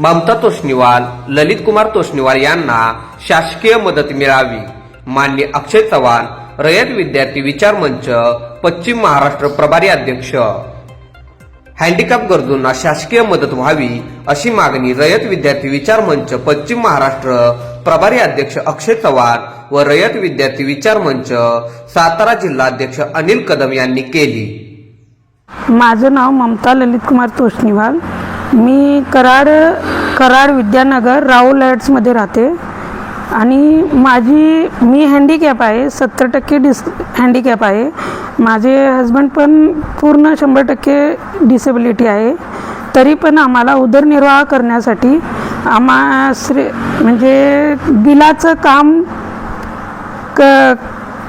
ममता तोष्णीवाल ललित कुमार तोष्णीवाल यांना शासकीय मदत मिळावी. मान्य अक्षय चव्हाण रयत विद्यार्थी विचार मंच पश्चिम महाराष्ट्र प्रभारी अध्यक्ष. हँडिकॅप गरजूंना शासकीय मदत व्हावी अशी मागणी रयत विद्यार्थी विचार मंच पश्चिम महाराष्ट्र प्रभारी अध्यक्ष अक्षय चव्हाण व रयत विद्यार्थी विचार मंच सातारा जिल्हा अध्यक्ष अनिल कदम यांनी केली. माझं नाव ममता ललित कुमार तोष्णीवाल. मी कराड कराड विद्यानगर राहुल लाईट्समध्ये राहते. आणि माझी मी हँडिकॅप आहे सत्तर टक्के डिस हँडिकॅप आहे. माझे हजबंड पण पूर्ण शंभर टक्के डिसेबिलिटी आहे. तरी पण आम्हाला उदरनिर्वाह करण्यासाठी आम्हा श्री म्हणजे बिलाचं काम क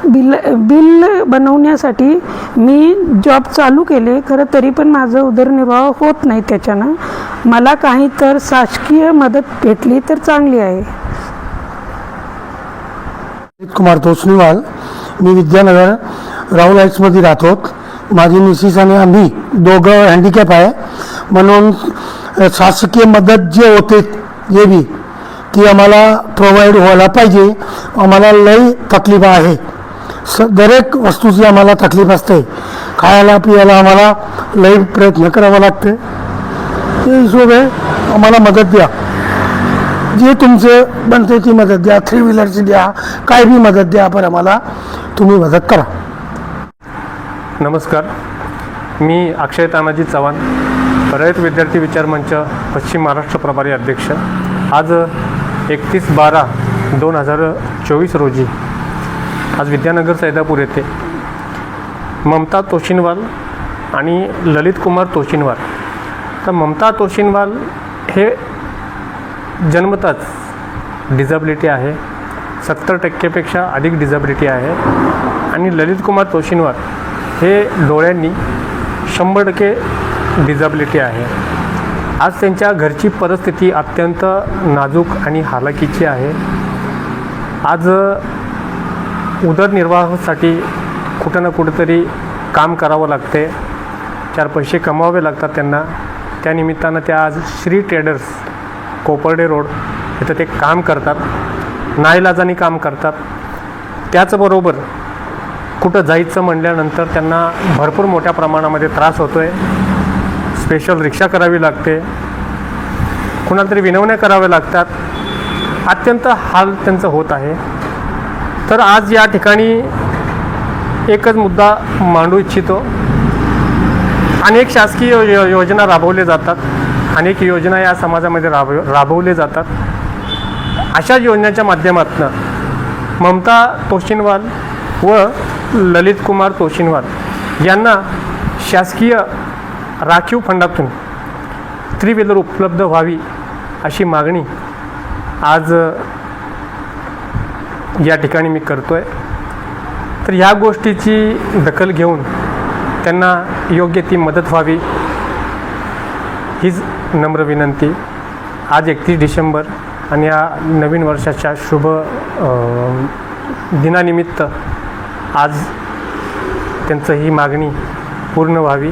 बिल बिल बनवण्यासाठी मी जॉब चालू केले खरं तरी पण माझं उदरनिर्वाह होत नाही त्याच्यानं. मला काही तर शासकीय मदत भेटली तर चांगली आहे. कुमार तोसनीवाल मी विद्यानगर राहुल हाईट्समध्ये राहतो. माझी मिसिस आणि आम्ही दोघं हँडिकॅप आहे. म्हणून शासकीय मदत जे होते जे बी ती आम्हाला प्रोव्हाइड व्हायला पाहिजे. आम्हाला लई तकलीफ आहे. स दरेक वस्तूची आम्हाला तकलीफ असते. खायला पियाला आम्हाला लई प्रयत्न करावा लागते. ते हिशोबे आम्हाला मदत द्या. जे तुमचं बनते ती मदत द्या. थ्री व्हीलरची द्या. काय बी मदत द्या पण आम्हाला तुम्ही मदत करा. नमस्कार. मी अक्षय तानाजी चव्हाण रयत विद्यार्थी विचार मंच पश्चिम महाराष्ट्र प्रभारी अध्यक्ष. आज एकतीस बारा दोन हजार चोवीस रोजी आज विद्यानगर सैदापूर येथे ममता तोशिनवाल आणि ललित कुमार तोशिनवाल. तर ममता तोशिनवाल हे जन्मताच डिझॅबिलिटी आहे. सत्तर टक्केपेक्षा अधिक डिझॅबिलिटी आहे. आणि ललित कुमार तोशिनवाल हे डोळ्यांनी शंभर टक्के डिझॅबिलिटी आहे. आज त्यांच्या घरची परिस्थिती अत्यंत नाजूक आणि हालाकीची आहे. आज उदरनिर्वाहासाठी कुठं ना कुठंतरी काम करावं लागते. चार पैसे कमवावे लागतात त्यांना. त्यानिमित्तानं त्या आज श्री ट्रेडर्स कोपर्डे रोड इथं ते काम करतात. नाईलाजानी काम करतात. त्याचबरोबर कुठं जायचं म्हणल्यानंतर त्यांना भरपूर मोठ्या प्रमाणामध्ये त्रास होतो आहे स्पेशल रिक्षा करावी लागते. कुणाला तरी विनवण्या कराव्या लागतात. अत्यंत हाल त्यांचं होत आहे. तर आज या ठिकाणी एकच मुद्दा मांडू इच्छितो. अनेक शासकीय यो- यो- योजना राबवल्या जातात. अनेक योजना या समाजामध्ये राब राबवले जातात. अशा योजनेच्या माध्यमातून ममता तोशिनवाल व ललित कुमार तोशिनवाल यांना शासकीय राखीव फंडातून थ्री व्हीलर उपलब्ध व्हावी अशी मागणी आज या ठिकाणी मी करतो आहे तर ह्या गोष्टीची दखल घेऊन त्यांना योग्य ती मदत व्हावी हीच नम्र विनंती. आज एकतीस डिसेंबर आणि या नवीन वर्षाच्या शुभ दिनानिमित्त आज त्यांचं ही मागणी पूर्ण व्हावी.